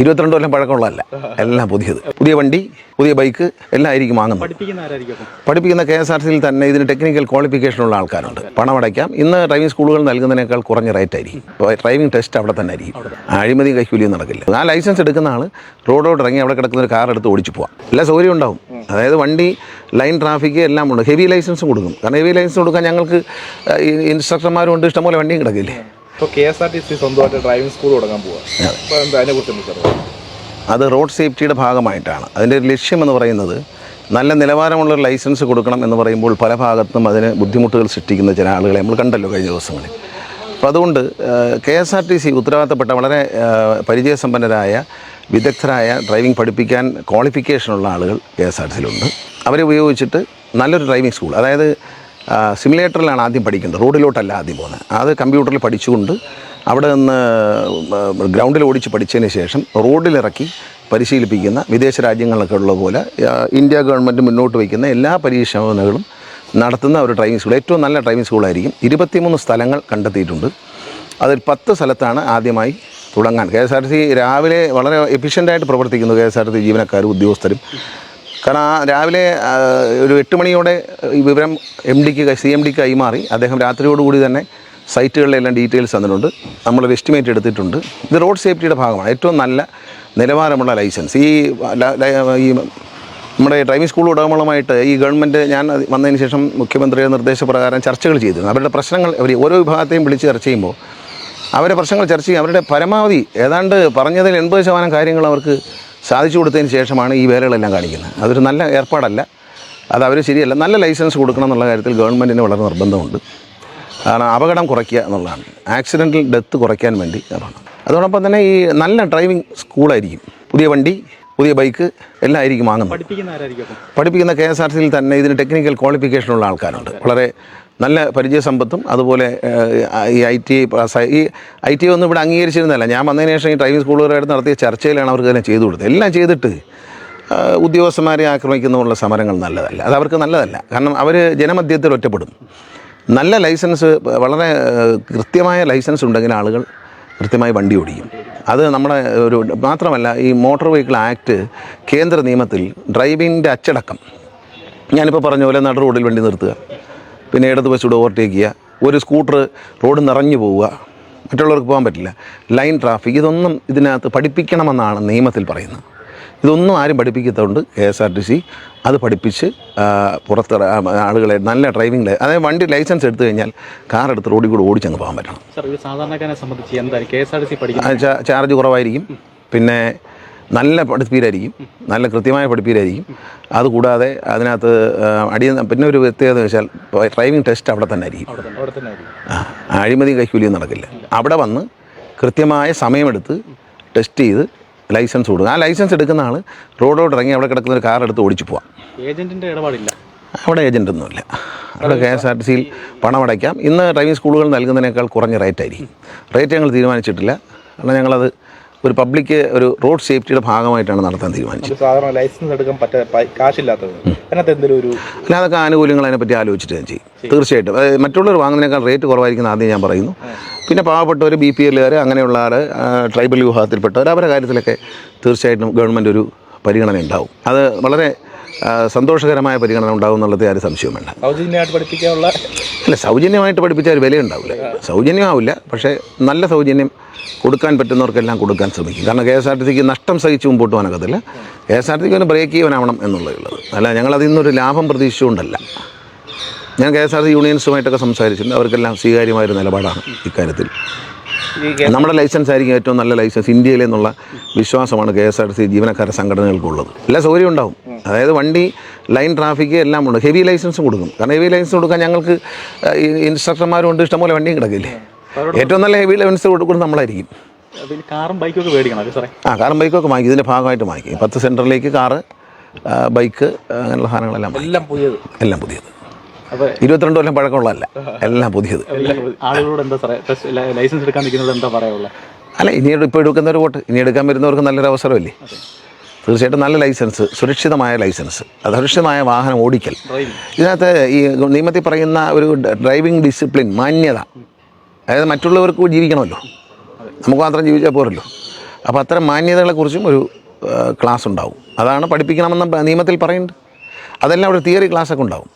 ഇരുപത്തിരണ്ട് കൊല്ലം പഴക്കമുള്ളതല്ല. എല്ലാം പുതിയത്. പുതിയ വണ്ടി പുതിയ ബൈക്ക് എല്ലാം ആയിരിക്കും വാങ്ങുന്നത്. പഠിപ്പിക്കുന്ന കെ എസ് ആർ സിയിൽ തന്നെ ഇതിന് ടെക്നിക്കൽ ക്വാളിഫിക്കേഷൻ ഉള്ള ആൾക്കാരുണ്ട്. പണം അടയ്ക്കാം. ഇന്ന് ഡ്രൈവിംഗ് സ്കൂളുകൾ നൽകുന്നതിനേക്കാൾ കുറഞ്ഞ റേറ്റ് ആയിരിക്കും. ഡ്രൈവിംഗ് ടെസ്റ്റ് അവിടെ തന്നെ ആയിരിക്കും. അഴിമതി കൈക്കൂലിയും നടക്കില്ല. ആ ലൈസൻസ് എടുക്കുന്ന ആൾ റോഡോട്ട് ഇറങ്ങി അവിടെ കിടക്കുന്ന ഒരു കാർ എടുത്ത് ഓടിച്ചു പോവാം. എല്ലാ സൗകര്യം ഉണ്ടാവും. അതായത് വണ്ടി ലൈൻ ട്രാഫിക് എല്ലാം ഉണ്ട്. ഹെവി ലൈസൻസ് കൊടുക്കും. കാരണം ഹെവി ലൈസൻസ് കൊടുക്കാൻ ഞങ്ങൾക്ക് ഇൻസ്ട്രക്ടർമാരും ഉണ്ട്. ഇഷ്ടംപോലെ വണ്ടിയും കിടക്കില്ലേ? ഇപ്പോൾ K S R T C സ്വന്തമായിട്ട് ഡ്രൈവിംഗ് സ്കൂൾ തുടങ്ങാൻ പോവുക അപ്പോൾ എന്താ അതിനെക്കുറിച്ച് സാർ അത് റോഡ് സേഫ്റ്റിയുടെ ഭാഗമായിട്ടാണ്. അതിന്റെ ഒരു ലക്ഷ്യം എന്ന് പറയുന്നത് നല്ല നിലവാരമുള്ള ഒരു ലൈസൻസ് കൊടുക്കണം എന്ന് പറയുമ്പോൾ പല ഭാഗത്തും അതിന് ബുദ്ധിമുട്ടുകൾ സൃഷ്ടിക്കുന്ന ചില ആളുകളെ നമ്മൾ കണ്ടല്ലോ കഴിഞ്ഞ ദിവസങ്ങളിൽ. അപ്പോൾ അതുകൊണ്ട് K S R T C ഉത്തരവാദിത്തപ്പെട്ട വളരെ പരിചയസമ്പന്നരായ വിദഗ്ധരായ ഡ്രൈവിംഗ് പഠിപ്പിക്കാൻ ക്വാളിഫിക്കേഷനുള്ള ആളുകൾ കെ എസ് ആർ ടി സിയിലുണ്ട്. അവരെ ഉപയോഗിച്ചിട്ട് നല്ലൊരു ഡ്രൈവിംഗ് സ്കൂൾ അതായത് സിമുലേറ്ററിലാണ് ആദ്യം പഠിക്കുന്നത്. റോഡിലോട്ടല്ല ആദ്യം പോകുന്നത്. അത് കമ്പ്യൂട്ടറിൽ പഠിച്ചുകൊണ്ട് അവിടെ നിന്ന് ഗ്രൗണ്ടിൽ ഓടിച്ച് പഠിച്ചതിന് ശേഷം റോഡിലിറക്കി പരിശീലിപ്പിക്കുന്ന വിദേശ രാജ്യങ്ങളിലൊക്കെ ഉള്ള പോലെ ഇന്ത്യ ഗവൺമെന്റ് മുന്നോട്ട് വയ്ക്കുന്ന എല്ലാ പരിശോധനകളും നടത്തുന്ന ഒരു ഡ്രൈവിംഗ് സ്കൂൾ ഏറ്റവും നല്ല ഡ്രൈവിംഗ് സ്കൂളായിരിക്കും ഇരുപത്തിമൂന്ന് സ്ഥലങ്ങൾ കണ്ടെത്തിയിട്ടുണ്ട്. അതിൽ പത്ത് സ്ഥലത്താണ് ആദ്യമായി തുടങ്ങാൻ. K S R T C രാവിലെ വളരെ എഫിഷ്യന്റായിട്ട് പ്രവർത്തിക്കുന്നു K S R T C ജീവനക്കാരും ഉദ്യോഗസ്ഥരും. കാരണം ആ രാവിലെ ഒരു എട്ട് മണിയോടെ ഈ വിവരം എം ഡിക്ക് സി എം ഡിക്ക് കൈമാറി. അദ്ദേഹം രാത്രിയോടുകൂടി തന്നെ സൈറ്റുകളിലെല്ലാം ഡീറ്റെയിൽസ് തന്നിട്ടുണ്ട്. നമ്മളൊരു എസ്റ്റിമേറ്റ് എടുത്തിട്ടുണ്ട്. ഇത് റോഡ് സേഫ്റ്റിയുടെ ഭാഗമാണ്. ഏറ്റവും നല്ല നിലവാരമുള്ള ലൈസൻസ്. ഈ ഈ നമ്മുടെ ഡ്രൈവിംഗ് സ്കൂൾ ഉടമകളുമായിട്ട് ഈ ഗവൺമെന്റ് ഞാൻ വന്നതിന് ശേഷം മുഖ്യമന്ത്രിയുടെ നിർദ്ദേശപ്രകാരം ചർച്ചകൾ ചെയ്തിരുന്നു. അവരുടെ പ്രശ്നങ്ങൾ അവർ ഓരോ വിഭാഗത്തെയും വിളിച്ച് ചർച്ച ചെയ്യുമ്പോൾ അവരുടെ പ്രശ്നങ്ങൾ ചർച്ച ചെയ്യും അവരുടെ പരമാവധി ഏതാണ്ട് പറഞ്ഞതിൽ എൺപത് ശതമാനം കാര്യങ്ങൾ അവർക്ക് സാധിച്ചു കൊടുത്തതിന് ശേഷമാണ് ഈ വേലകളെല്ലാം കാണിക്കുന്നത്. അതൊരു നല്ല ഏർപ്പാടല്ല. അത് അവർ ശരിയല്ല. നല്ല ലൈസൻസ് കൊടുക്കണം എന്നുള്ള കാര്യത്തിൽ ഗവൺമെന്റിന് വളരെ നിർബന്ധമുണ്ട്. കാരണം അപകടം കുറയ്ക്കുക എന്നുള്ളതാണ്. ആക്സിഡന്റൽ ഡെത്ത് കുറയ്ക്കാൻ വേണ്ടി അതാണ്. അതോടൊപ്പം തന്നെ ഈ നല്ല ഡ്രൈവിംഗ് സ്കൂളായിരിക്കും. പുതിയ വണ്ടി പുതിയ ബൈക്ക് എല്ലാം ആയിരിക്കും വാങ്ങുന്നത്. പഠിപ്പിക്കുന്ന കെ എസ് ആർ സിയിൽ തന്നെ ഇതിന് ടെക്നിക്കൽ ക്വാളിഫിക്കേഷനുള്ള ആൾക്കാരുണ്ട്. വളരെ നല്ല പരിചയസമ്പത്തും അതുപോലെ ഈ ഐ ടി പാസ്സായി ഈ ഐ ടി ഒന്നും ഇവിടെ അംഗീകരിച്ചിരുന്നല്ല ഞാൻ വന്നതിന് ശേഷം ഈ ഡ്രൈവിംഗ് സ്കൂളുകാരായിട്ട് നടത്തിയ ചർച്ചയിലാണ് അവർക്ക് തന്നെ ചെയ്തു കൊടുത്തത്. എല്ലാം ചെയ്തിട്ട് ഉദ്യോഗസ്ഥന്മാരെ ആക്രമിക്കുന്നതിനുള്ള സമരങ്ങൾ നല്ലതല്ല. അത് അവർക്ക് നല്ലതല്ല. കാരണം അവർ ജനമധ്യത്തിൽ ഒറ്റപ്പെടും നല്ല ലൈസൻസ് വളരെ കൃത്യമായ ലൈസൻസ് ഉണ്ടെങ്കിൽ ആളുകൾ കൃത്യമായി വണ്ടി ഓടിക്കും. അത് നമ്മുടെ ഒരു മാത്രമല്ല ഈ മോട്ടോർ വെഹിക്കിൾ ആക്ട് കേന്ദ്ര നിയമത്തിൽ ഡ്രൈവിങ്ങിന്റെ അച്ചടക്കം. ഞാനിപ്പോൾ പറഞ്ഞ പോലെ നട റോഡിൽ വണ്ടി നിർത്തുക. പിന്നെ ഇടത് വശത്തൂടെ ഓവർടേക്ക് ചെയ്യുക. ഒരു സ്കൂട്ടർ റോഡ് നിറഞ്ഞു പോവുക. മറ്റുള്ളവർക്ക് പോകാൻ പറ്റില്ല. ലൈൻ ട്രാഫിക് ഇതൊന്നും ഇതിനകത്ത് പഠിപ്പിക്കണമെന്നാണ് നിയമത്തിൽ പറയുന്നത്. ഇതൊന്നും ആരും പഠിപ്പിക്കാത്തതുകൊണ്ട് K S R T C അത് പഠിപ്പിച്ച് പുറത്ത് ആളുകളെ നല്ല ഡ്രൈവിംഗ് അതായത് വണ്ടി ലൈസൻസ് എടുത്തു കഴിഞ്ഞാൽ കാർ എടുത്ത് റോഡിൽ കൂടെ ഓടിച്ചങ്ങ് പോകാൻ പറ്റണം. സാർ ഇത് സാധാരണക്കാരനെ സംബന്ധിച്ച് എന്തായാലും K S R T C charge കുറവായിരിക്കും. പിന്നെ നല്ല പഠിപ്പീരായിരിക്കും. നല്ല കൃത്യമായ പഠിപ്പീരായിരിക്കും. അതുകൂടാതെ അതിനകത്ത് അടിയ അടി പിന്നെ ഒരു പ്രത്യേകത വെച്ചാൽ ഡ്രൈവിംഗ് ടെസ്റ്റ് അവിടെ തന്നെ ആയിരിക്കും. ആ, അഴിമതി കൈക്കൂലിയും നടക്കില്ല. അവിടെ വന്ന് കൃത്യമായ സമയമെടുത്ത് ടെസ്റ്റ് ചെയ്ത് ലൈസൻസ് കൊടുക്കുക ആ ലൈസൻസ് എടുക്കുന്ന ആൾ റോഡോട്ട് ഇറങ്ങി അവിടെ കിടക്കുന്ന ഒരു കാർ എടുത്ത് ഓടിച്ചു പോവാം. ഏജന്റിന്റെ ഇടപാടില്ല. അവിടെ ഏജന്റൊന്നുമില്ല അവിടെ കെ എസ് ആർ ടി സിയിൽ പണമടയ്ക്കാം ഇന്ന് ഡ്രൈവിംഗ് സ്കൂളുകൾ നൽകുന്നതിനേക്കാൾ കുറഞ്ഞ റേറ്റ് ആയിരിക്കും. റേറ്റ് ഞങ്ങൾ തീരുമാനിച്ചിട്ടില്ല. കാരണം ഞങ്ങളത് ഒരു പബ്ലിക് ഒരു റോഡ് സേഫ്റ്റിയുടെ ഭാഗമായിട്ടാണ് നടത്താൻ തീരുമാനിച്ചത്. സാധാരണ ലൈസൻസ് എടുക്കാൻ പറ്റാ കാശില്ലാത്തത്. അതിനകത്ത് എന്തെങ്കിലും ഒരു അല്ല അതൊക്കെ ആനുകൂല്യങ്ങൾ അതിനെപ്പറ്റി ആലോചിച്ചിട്ട് ഞാൻ ചെയ്യും. തീർച്ചയായിട്ടും. അതായത് മറ്റുള്ളവർ വാങ്ങുന്നതിനേക്കാൾ റേറ്റ് കുറവായിരിക്കുന്ന ആദ്യം ഞാൻ പറയുന്നു. പിന്നെ പാവപ്പെട്ടവർ ബി പി എല്ലുകാർ അങ്ങനെയുള്ള ആൾ ട്രൈബൽ വിഭാഗത്തിൽപ്പെട്ടവർ അവരുടെ കാര്യത്തിലൊക്കെ തീർച്ചയായിട്ടും ഗവൺമെന്റ് ഒരു പരിഗണന ഉണ്ടാവും. അത് വളരെ സന്തോഷകരമായ പരിഗണന ഉണ്ടാവും എന്നുള്ളത് ആരും സംശയവും വേണ്ട. സൗജന്യമായിട്ട് പഠിപ്പിക്കാനുള്ള അല്ല സൗജന്യമായിട്ട് പഠിപ്പിച്ചാൽ വില ഉണ്ടാവില്ല സൗജന്യമാവില്ല പക്ഷേ നല്ല സൗജന്യം കൊടുക്കാൻ പറ്റുന്നവർക്കെല്ലാം കൊടുക്കാൻ ശ്രമിക്കും. കാരണം കെ എസ് ആർ ടി സിക്ക് നഷ്ടം സഹിച്ച് മുമ്പോട്ട് പോകാനൊക്കത്തില്ല. കെ എസ് ആർ ടി സിക്ക് ഒന്ന് ബ്രേക്ക് ചെയ്യാനാവണം എന്നുള്ളത് അല്ല ഞങ്ങളതിൽ നിന്നൊരു ലാഭം പ്രതീക്ഷിച്ചുകൊണ്ടല്ല. ഞാൻ കെ എസ് ആർ ടി യൂണിയൻസുമായിട്ടൊക്കെ സംസാരിച്ചിട്ടുണ്ട്. അവർക്കെല്ലാം സ്വീകാര്യമായൊരു നിലപാടാണ് ഇക്കാര്യത്തിൽ. നമ്മുടെ ലൈസൻസ് ആയിരിക്കും ഏറ്റവും നല്ല ലൈസൻസ് ഇന്ത്യയിലെ എന്നുള്ള വിശ്വാസമാണ് K S R T C ജീവനക്കാരുടെ സംഘടനകൾക്കുള്ളത്. എല്ലാ സൗകര്യം ഉണ്ടാവും. അതായത് വണ്ടി ലൈൻ ട്രാഫിക് എല്ലാം ഉണ്ട്. ഹെവി ലൈസൻസ് കൊടുക്കും. കാരണം ഹെവി ലൈസൻസ് കൊടുക്കാൻ ഞങ്ങൾക്ക് ഇൻസ്ട്രക്ടർമാരും ഉണ്ട് ഇഷ്ടംപോലെ വണ്ടിയും കിടക്കില്ലേ? ഏറ്റവും നല്ല ഹെവി ലൈസൻസ് കൊടുക്കുന്നത് നമ്മളായിരിക്കും. കാറും ബൈക്കൊക്കെ മേടിക്കണം? ആ കാറും ബൈക്കൊക്കെ വാങ്ങിക്കും. ഇതിന്റെ ഭാഗമായിട്ട് വാങ്ങിക്കും. പത്ത് സെന്ററിലേക്ക് കാറ് ബൈക്ക് അങ്ങനെയുള്ള സാധനങ്ങളെല്ലാം എല്ലാം പുതിയത്. എല്ലാം പുതിയത്. ഇരുപത്തിരണ്ട് കൊല്ലം പഴക്കമുള്ളതല്ല. എല്ലാം പുതിയത്. ആളുകളോട് എന്താ ലൈസൻസ് എടുക്കാൻ നിൽക്കുന്നത് എന്താ പറയാനുള്ളത് അല്ല ഇനി ഇപ്പോൾ എടുക്കുന്നവർ വോട്ട്. ഇനി എടുക്കാൻ വരുന്നവർക്ക് നല്ലൊരു അവസരമല്ലേ? തീർച്ചയായിട്ടും നല്ല ലൈസൻസ് സുരക്ഷിതമായ ലൈസൻസ്. സുരക്ഷിതമായ വാഹനം ഓടിക്കൽ. ഇതിനകത്ത് ഈ നിയമത്തിൽ പറയുന്ന ഒരു ഡ്രൈവിംഗ് ഡിസിപ്ലിൻ മാന്യത. അതായത് മറ്റുള്ളവർക്ക് ജീവിക്കണമല്ലോ. നമുക്ക് മാത്രം ജീവിച്ചാൽ പോരല്ലോ. അപ്പോൾ അത്തരം മാന്യതകളെക്കുറിച്ചും ഒരു ക്ലാസ് ഉണ്ടാവും. അതാണ് പഠിപ്പിക്കണമെന്ന് നിയമത്തിൽ പറയുന്നുണ്ട് അതെല്ലാം ഒരു തിയറി ക്ലാസ്സൊക്കെ ഉണ്ടാവും.